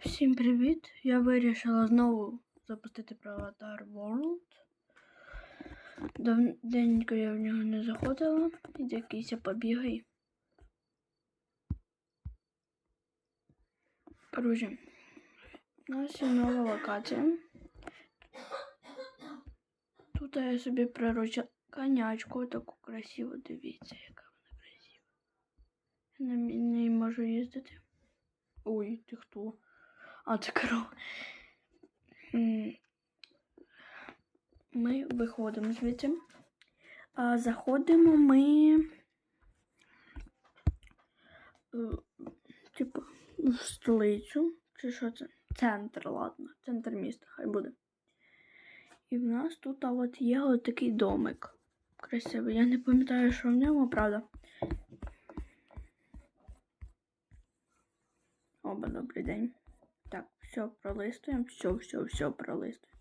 Всім привіт! Я вирішила знову запустити про Avatar World. Давненько я в нього не заходила. Іди якийсь побігай. Короче, у нас є нова локація. Тут я собі приручила конячку таку красиву, дивіться, яка вона красива. Я на ній можу їздити. Ой, ти хто? Корова. Ми виходимо звідси. А заходимо ми. е, Типу, в столицю. Чи що це? Центр, ладно. Центр міста, хай буде. І в нас тут а от є от такий домик. Красивий. Я не пам'ятаю, що в ньому, правда. Оба, добрий день. Все пролистуємо, все, все, все пролистуємо.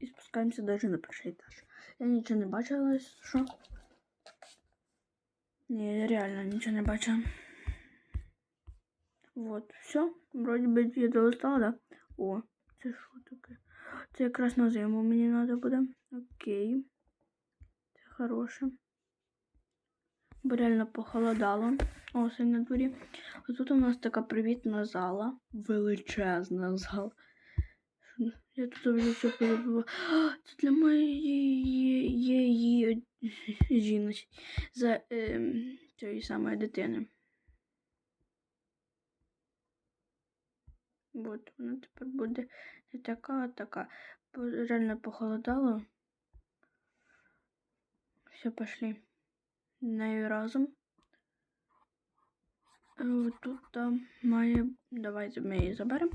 І спускаємося навіть на перший етаж. Я нічого не бачила, що. Ні, я реально нічого не бачила. Вот, все. Вроді би я долистала, да? О, це що таке? Це якраз на зиму мені треба буде. Окей. Це хороше. Бо реально похолодало. Осень на дворі. А тут у нас така привітна зала. Величезна зала. Я тут вже все полюбила. Це для моєї жіночки. За цієї самої дитини. От вона тепер буде не така, а така. Реально похолодало. Все, пошли. Нею разом. Тут має. Давайте ми її заберемо.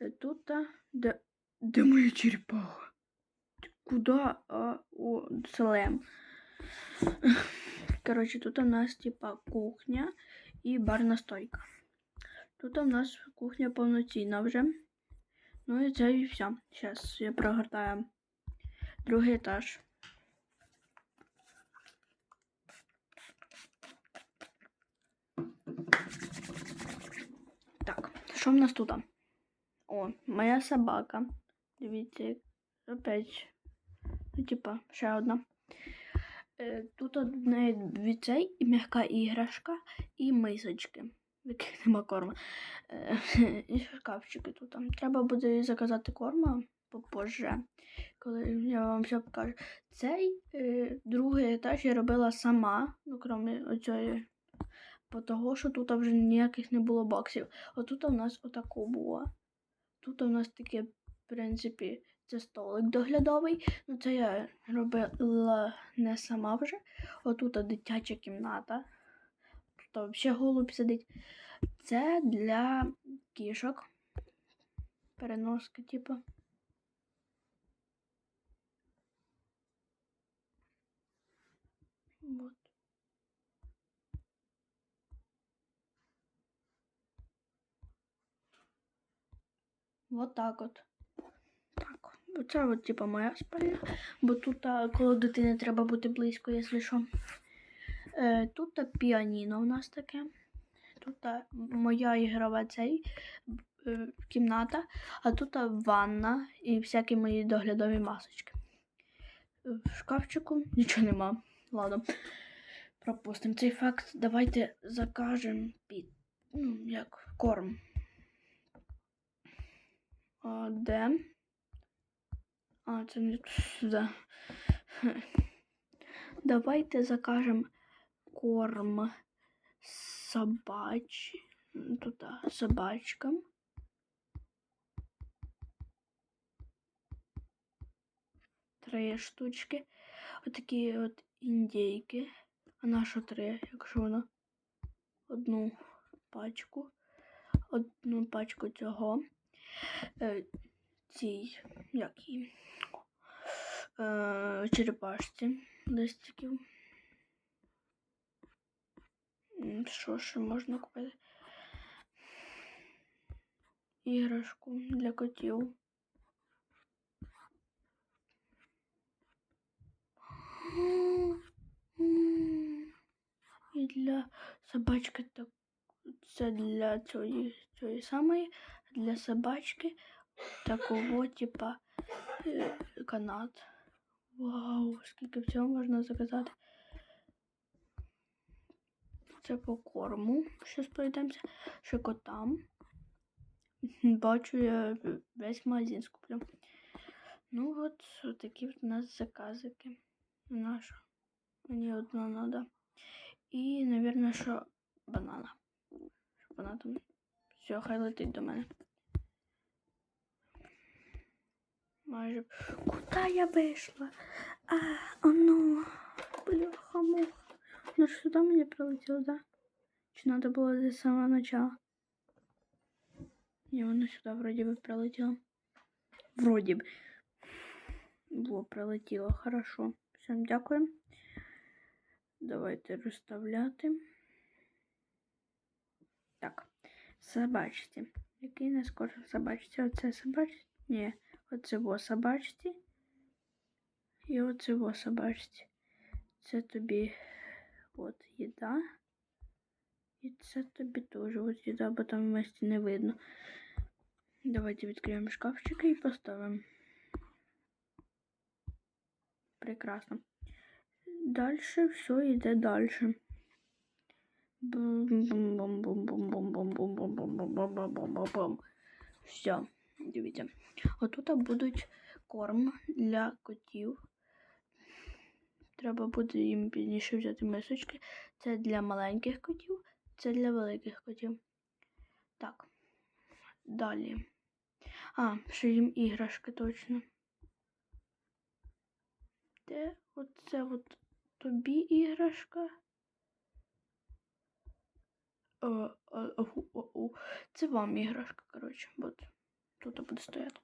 Е, Тут де. Де моя черепаха? Ти Куди? А, о, селем. Коротше, тут у нас типа кухня і барна стойка. Тут у нас кухня повноцінна вже. Ну і це і все. Зараз я прогортаю другий етаж. Так, що в нас тут? О, моя собака. Дивіться, опять. Ну, типа, ще одна. Е, Тут в неї і м'яка іграшка, і мисочки, в яких нема корма. Е, І шкафчики тут. Треба буде заказати корма попозже, коли я вам все покажу. Цей е, другий етаж я робила сама, ну, крім оцієї, бо того, що тут вже ніяких не було боксів. Отут у нас отако було. Тут у нас таке, в принципі, це столик доглядовий. Ну, це я робила не сама вже. Отут дитяча кімната. Тут взагалі голуб сидить. Це для кішок. Переноска, типу. Вот. Вот так от. Так, оце от, типа, моя спальня, бо тут коло дитини треба бути близько, якщо що. Е, тут піаніно у нас таке. Тут моя ігрова цей е, кімната, а тут ванна і всякі мої доглядові масочки. В шкафчику нічого нема. Ладно. Пропустимо цей факт. Давайте закажемо під. Ну, як корм. А, де? А, це не сюди. Давайте закажемо корм собач... Тут собачкам. Три штучки. Отакі от індейки. А на що три, якщо воно одну пачку. Одну пачку цього. Е, цій, як її, е, черепашці листиків. Що ще можна купити? Іграшку для котів. І для собачки так це для цієї, цієї самої, для собачки такого типа е, канат. Вау, скільки всього можна заказати. Це по корму. Щас пройдемося. Ще котам. Бачу, я весь магазин скуплю. Ну от, такі от у нас заказики. Наша. Мені одна надо. І, наверное, що банана. Щоб вона там. Все, хай летить до мене. Майже. Куда я вийшла? А, оно. Бляха муха. Ну ж сюди мені прилетіло, да? Чи надо було з самого начала? Ні, воно сюди вроді би прилетіло. Вроді б. Во, прилетіло. Хорошо. Всім дякую. Давайте розставляти. Так. Собачці. Який не скоро собачці? Оце собачці? Ні. Оце во собачці. І оце во собачці. Це тобі от їда. І це тобі теж от їда, бо там вместе не видно. Давайте відкриємо шкафчики і поставимо. Прекрасно. Дальше все йде дальше. Все, дивіться. Отут будуть корм для котів. Треба буде їм пізніше взяти мисочки. Це для маленьких котів, це для великих котів. Так. Далі. А, ще їм іграшки точно. Де оце от тобі іграшка? О, о, о. Це вам іграшка, коротше. От тут буде стояти.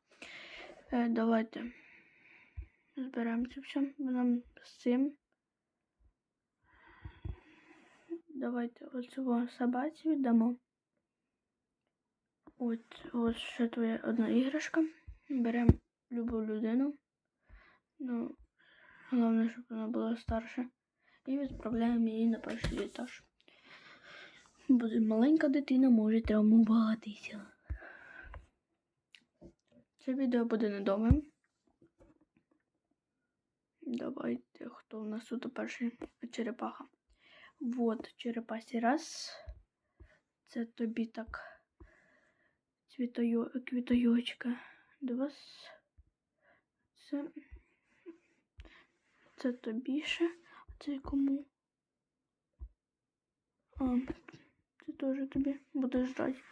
Давайте зберемо все. Нам з цим. Давайте оцього собаці віддамо. От, от ще твоя одна іграшка. Беремо любу людину. Ну, головне, щоб вона була старша. І відправляємо її на перший етаж. Буде маленька дитина може травмуватися. Це відео буде недовгим. Давайте, хто у нас тут перший черепаха. Вот, черепасі раз. Це тобі так цвітою, квітойочка. Два. Це, це тобі ще. А це кому? А, це теж тобі. Будеш жрать.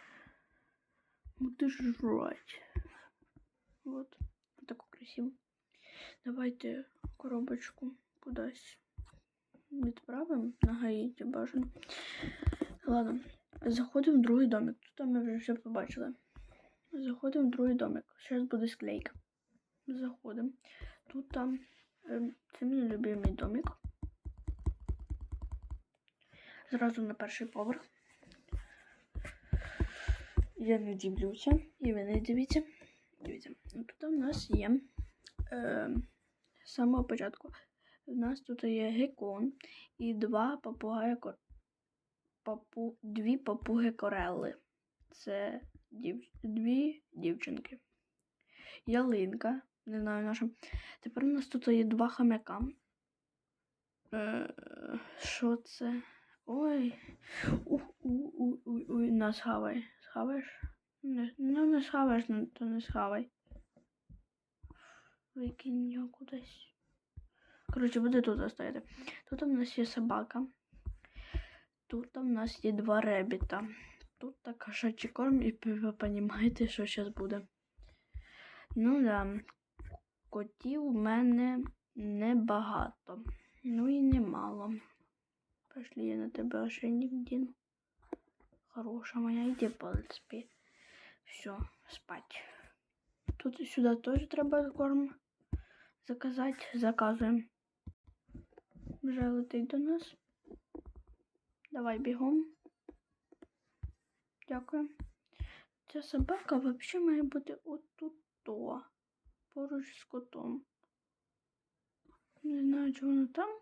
Будеш жрать. Вот. Таку красиву. Давайте коробочку кудись відправимо на Гаїті бажано. Ладно, заходимо в другий домик. Тут ми вже все побачили. Заходимо в другий домик. Зараз буде склейка. Заходимо. Тут там е, це мій любимий домик. Зразу на перший поверх. Я не дивлюся, і ви не дивіться. Дивіться, тут у нас є е, з самого початку. У нас тут є гекон і два папугаї кор... папу... дві папуги корели. Це дів... дві дівчинки. Ялинка. Не знаю наша. Тепер у нас тут є два хам'яка. Е, Що це? Ой. Уй-уй-уй-уй, на схавай. Схаваєш? Не, ну не схаваєш, ну, то не схавай. Викинь його кудись. Коротше, буде тут стояти. Тут у нас є собака. Тут у нас є два ребіта. Тут так кошачий корм, і ви розумієте, що зараз буде. Ну да, котів у мене небагато. Ну і немало. Пошли я на тебе ошейник вдіну. Хороша моя, йди в принципі. Все, спать. Тут сюди теж треба корм заказати. Заказуємо. Вже летить до нас. Давай бігом. Дякую. Ця собака взагалі має бути отут то поруч з котом. Не знаю, чи воно там.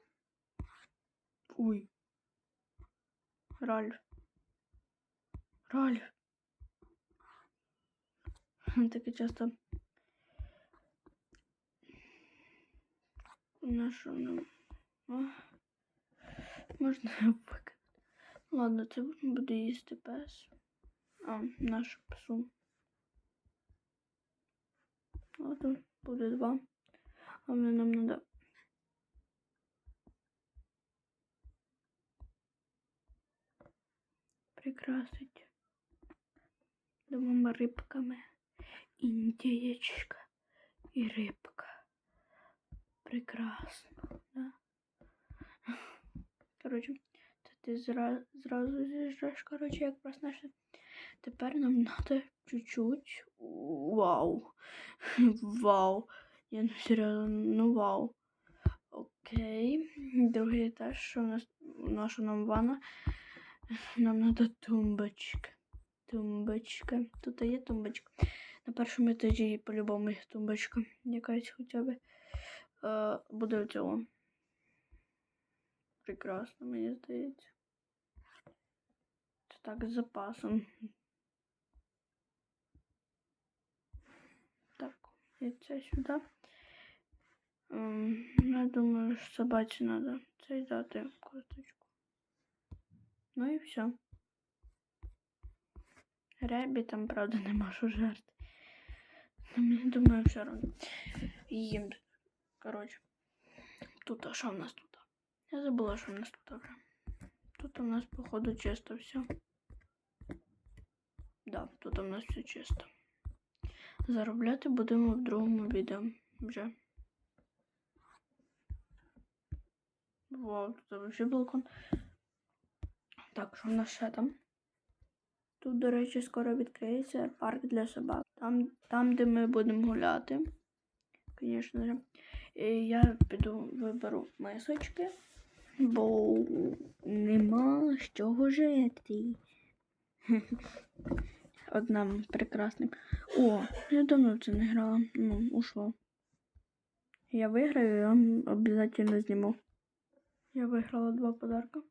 Ой. Ральф. Ральф. таке часто. На що нам? А? Можна викинути. Ладно, це буде їсти пес. А, нашу псу. Тут буде два. А мне нам надо прикрасить двома рибками. Індієчка і рибка. Прекрасно, да? Коротше, це ти зра... зразу з'їжджаєш, коротше, як проснешся. Тепер нам треба чуть-чуть. Вау. Вау. Я не серйозно, ну вау. Окей. Другий етаж, що у нас наша нам ванна. Нам треба тумбочка. Тумбочка. Тут є тумбочка. На першому етажі по-любому тумбочка. Якась хоча б. Е, буде в цьому. Прекрасно, мені здається. Це так з запасом. Так, і це сюди. Ем, Я думаю, що собаці треба цей дати косточку. Ну і все. Ребі там, правда, нема що жерти. Ну, думаю, все одно. Їм. Коротше. Тут, а що в нас тут? Я забула, що в нас тут вже. Тут у нас, походу, чисто все. Да, тут у нас все чисто. Заробляти будемо в другому відео вже. Вау, тут взагалі балкон. Так, що в нас ще там? Тут, до речі, скоро відкриється парк для собак. Там, там де ми будемо гуляти. Звісно ж. І Я піду виберу мисочки, бо нема з чого жити. Одна прекрасним. О, я давно це не грала. Ну, ушло. Я виграю, я вам обов'язково зніму. Я виграла два подарка.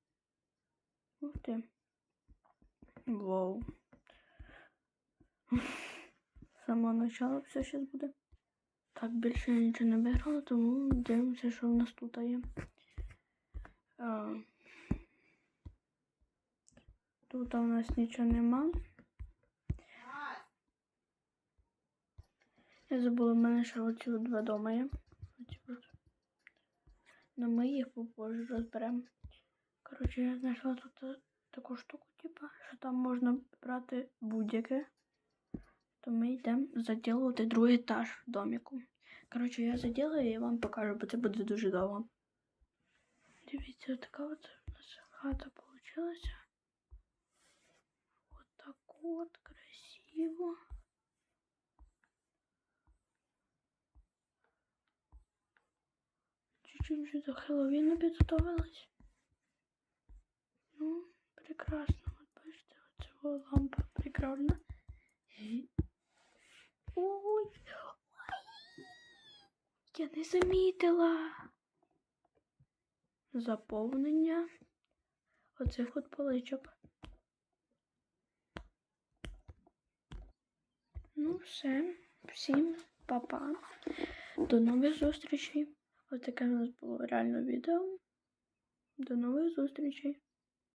Ух ти. Вау. З самого начала все зараз буде. Так, більше я нічого не виграла, тому дивимося, що в нас тут є. А, тут у нас нічого нема. Я забула, в мене ще оці два дома є. Ну ми їх попозже розберемо. Коротше, я знайшла тут таку штуку, типа, що там можна брати будь-яке. То ми йдемо заділувати другий етаж в доміку. Коротше, я заділаю і вам покажу, бо це буде дуже довго. Дивіться, така от у нас хата получилася. Вот так от красиво. Чуть-чуть до Хеллоуіну підготовилась. Ну, прекрасно. От бачите, оце о, лампа. Ой, ой, я не замітила. Заповнення оцих от поличок. Ну, все. Всім па-па. До нових зустрічей. Ось таке у нас було реально відео. До нових зустрічей.